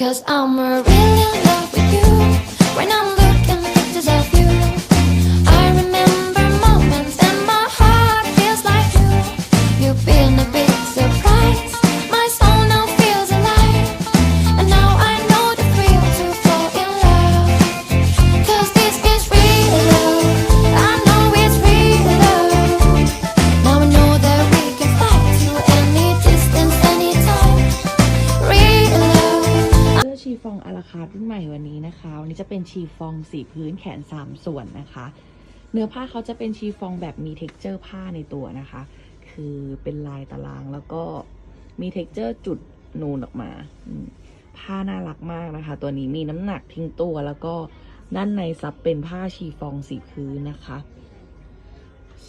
Cause I'm really in love with you. When I'm looking at pictures ารุ่นใหม่วันนี้นะคะ วันนี้จะเป็นชีฟองสีพื้นแขน 3 ส่วนนะคะ เนื้อผ้าเขาจะเป็นชีฟองแบบมีเท็กเจอร์ผ้าในตัวนะคะ คือเป็นลายตารางแล้วก็มีเท็กเจอร์จุดนูนออกมา ผ้าน่ารักมากนะคะ ตัวนี้มีน้ำหนักทิ้งตัวแล้วก็ด้านในซับเป็นผ้าชีฟองสีพื้นนะคะ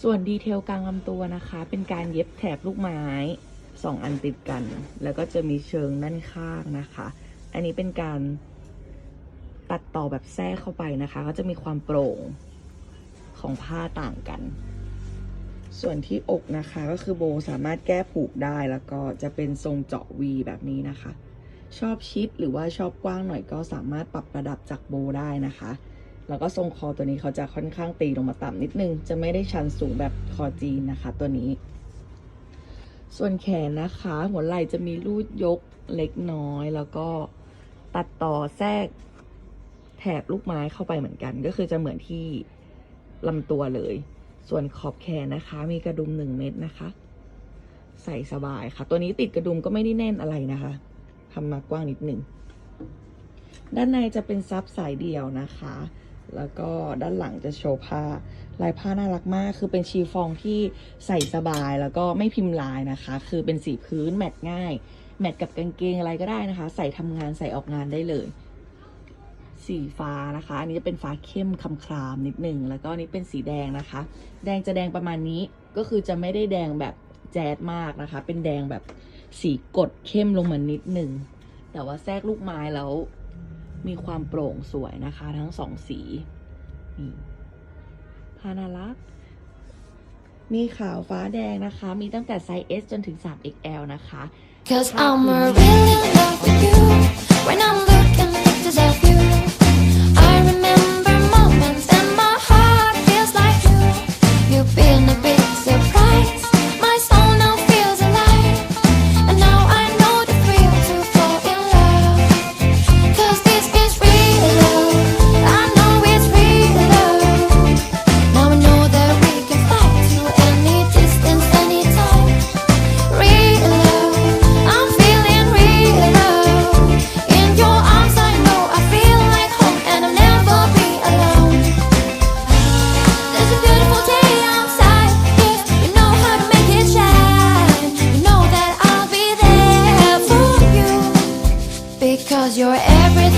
ส่วนดีเทลกลางลำตัวนะคะ เป็นการเย็บแถบลูกไม้สองอันติดกัน แล้วก็จะมีเชิงด้านข้างนะคะ อันนี้เป็นการ ตัดต่อแบบแทรกเข้าไปนะคะ ก็จะมีความโปร่งของผ้าต่างกัน ส่วนที่อกนะคะก็คือโบสามารถแก้ผูกได้แล้วก็จะเป็นทรงเจาะวีแบบนี้นะคะ ชอบชิดหรือว่าชอบกว้างหน่อยก็สามารถปรับประดับจากโบได้นะคะ แล้วก็ทรงคอตัวนี้เขาจะค่อนข้างตีลงมาต่ำนิดนึง จะไม่ได้ชันสูงแบบคอจีนนะคะ ตัวนี้ ส่วนแขนนะคะหัวไหล่จะมีรูดยกเล็กน้อย แล้วก็ตัดต่อแทรก แถบลูกไม้เข้าไปเหมือนกัน ก็คือจะเหมือนที่ลำตัวเลย ส่วนขอบแขนนะคะ มีกระดุมหนึ่งเม็ดนะคะ ใส่สบายค่ะ ตัวนี้ติดกระดุมก็ไม่ได้แน่นอะไรนะคะทำมากว้างนิดหนึ่งด้านในจะเป็นซับสายเดี่ยวนะคะ แล้วก็ด้านหลังจะโชว์ผ้า ลายผ้าน่ารักมาก คือเป็นชีฟองที่ใส่สบายแล้วก็ไม่พิมพ์ลายนะคะ คือเป็นสีพื้นแมทง่าย แมทกับกางเกงอะไรก็ได้นะคะ ใส่ทำงานใส่ออกงานได้เลย สีฟ้านะคะ อันนี้จะเป็นฟ้าเข้มคำครามนิดหนึ่ง แล้วก็นนี้เป็นสีแดงนะคะ แดงจะแดงประมาณนี้ ก็คือจะไม่ได้แดงแบบแจ๊ดมากนะคะ เป็นแดงแบบสีกดเข้มลงมานิดหนึ่ง แต่ว่าแทรกลูกไม้แล้วมีความโปร่งสวยนะคะ ทั้งสองสีนี่ผ้านารักมีขาวฟ้าแดงนะคะ มีตั้งแต่ไซส์ S จนถึง 3XL นะคะ Cause I'm really love you. When I'm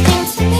dance.